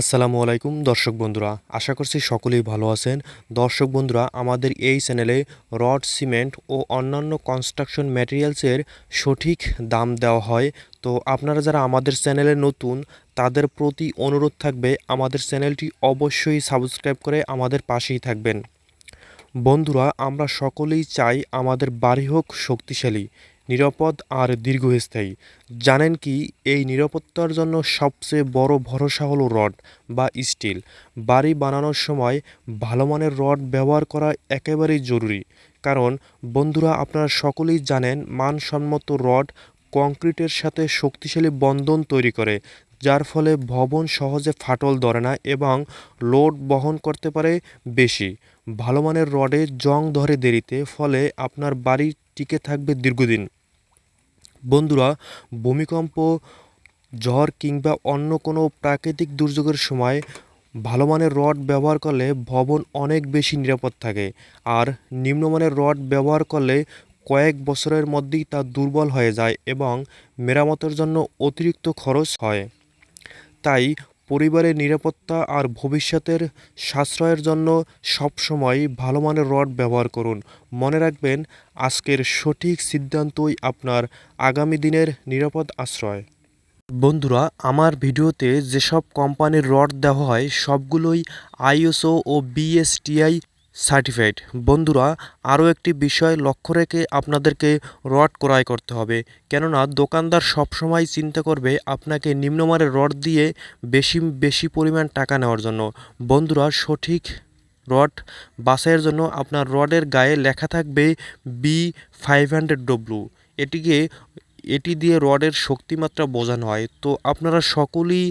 আসসালামু আলাইকুম, দর্শক বন্ধুরা। আশা করছি সকলেই ভালো আছেন। দর্শক বন্ধুরা, আমাদের এই চ্যানেলে রড, সিমেন্ট ও অন্যান্য কনস্ট্রাকশন ম্যাটেরিয়ালসের সঠিক দাম দেওয়া হয়। তো আপনারা যারা আমাদের চ্যানেলে নতুন, তাদের প্রতি অনুরোধ থাকবে, আমাদের চ্যানেলটি অবশ্যই সাবস্ক্রাইব করে আমাদের পাশেই থাকবেন। বন্ধুরা, আমরা সকলেই চাই আমাদের বাড়ি হোক শক্তিশালী। নিরাপদ আর দীর্ঘস্থায়ী। জানেন কি, এই নিরাপত্তার জন্য সবচেয়ে বড় ভরসা হলো রড বা স্টিল। বাড়ি বানানোর সময় ভালো মানের রড ব্যবহার করা একেবারেই জরুরি। কারণ, বন্ধুরা আপনারা সকলেই জানেন, মানসম্মত রড কংক্রিটের সাথে শক্তিশালী বন্ধন তৈরি করে, যার ফলে ভবন সহজে ফাটল ধরে না এবং লোড বহন করতে পারে বেশি। ভালো মানের রডে জং ধরে দেরিতে, ফলে আপনার বাড়ি টিকে থাকবে দীর্ঘদিন। বন্ধুরা, ভূমিকম্প, ঝড় কিংবা অন্য কোনো প্রাকৃতিক দুর্যোগের সময় ভালো মানের রড ব্যবহার করলে ভবন অনেক বেশি নিরাপদ থাকে। আর নিম্নমানের রড ব্যবহার করলে কয়েক বছরের মধ্যেই তা দুর্বল হয়ে যায় এবং মেরামতের জন্য অতিরিক্ত খরচ হয়। তাই পরিবারের নিরাপত্তা আর ভবিষ্যতের সাশ্রয়ের জন্য সবসময় ভালো মানের রড ব্যবহার করুন। মনে রাখবেন, আজকের সঠিক সিদ্ধান্তই আপনার আগামী দিনের নিরাপদ আশ্রয়। বন্ধুরা, আমার ভিডিওতে যেসব কোম্পানির রড দেওয়া হয়, সবগুলোই আইএসও ও বিএসটিআই সার্টিফাইড। বন্ধুরা, আরও একটি বিষয় লক্ষ্য রেখে আপনাদেরকে রড ক্রয় করতে হবে। কেননা, দোকানদার সবসময় চিন্তা করবে আপনাকে নিম্নমানের রড দিয়ে বেশি বেশি পরিমাণ টাকা নেওয়ার জন্য। বন্ধুরা, সঠিক রড বাছাইয়ের জন্য আপনার রডের গায়ে লেখা থাকবে বি ফাইভ হান্ড্রেড ডব্লু এটিকে এটি দিয়ে রডের শক্তিমাত্রা বোঝানো হয়। তো আপনারা সকলেই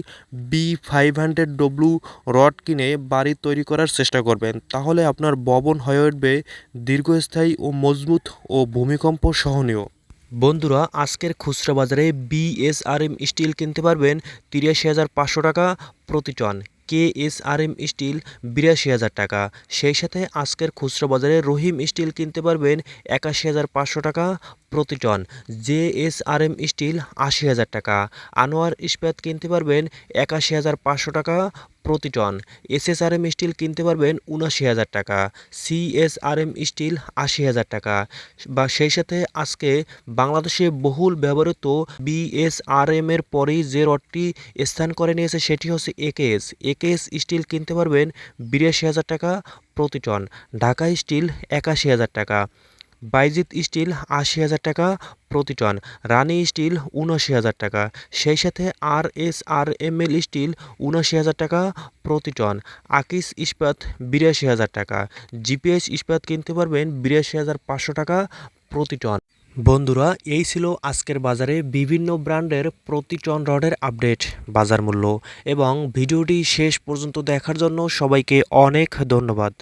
B five hundred W rod কিনে বাড়ি তৈরি করার চেষ্টা করবেন। তাহলে আপনার ভবন হয়ে উঠবে দীর্ঘস্থায়ী ও মজবুত ও ভূমিকম্প সহনীয়। বন্ধুরা, আজকের খুচরা বাজারে বিএসআরএম স্টিল কিনতে পারবেন তিরাশি হাজার পাঁচশো টাকা প্রতি টন। কেএসআরএম স্টিল বিরাশি হাজার টাকা। সেই সাথে আজকের খুচরা বাজারে রহিম স্টিল কিনতে পারবেন একাশি হাজার পাঁচশো টাকা প্রতি টন জেএসআরএম স্টিল আশি হাজার টাকা। আনোয়ার ইস্পাত কিনতে পারবেন একাশি হাজার পাঁচশো টাকা প্রতি টন এসএসআরএম স্টিল কিনতে পারবেন উনাশি হাজার টাকা। সিএসআরএম স্টিল আশি হাজার টাকা। বা সেই সাথে আজকে বাংলাদেশে বহুল ব্যবহৃত বিএসআরএম এর পরেই যে রডটি স্থান করে নিয়েছে সেটি হচ্ছে একেএস একেএস স্টিল কিনতে পারবেন বিরাশি হাজার টাকা প্রতি টন ঢাকা স্টিল একাশি হাজার টাকা। বাইজিৎ স্টিল আশি হাজার টাকা, প্রতি টন। রানি স্টিল উনআশি হাজার টাকা। সেই সাথে আর S R M L steel উনআশি হাজার টাকা, প্রতি টন। আকিস ইস্পাত বিরাশি হাজার টাকা। জিপিএস ইস্পাত কিনতে পারবেন বিরাশি হাজার পাঁচশো টাকা, প্রতি টন। বন্ধুরা, এই ছিল আজকের বাজারে বিভিন্ন ব্র্যান্ডের প্রতি টন রডের আপডেট বাজার মূল্য। এবং ভিডিওটি শেষ পর্যন্ত দেখার জন্য সবাইকে অনেক ধন্যবাদ।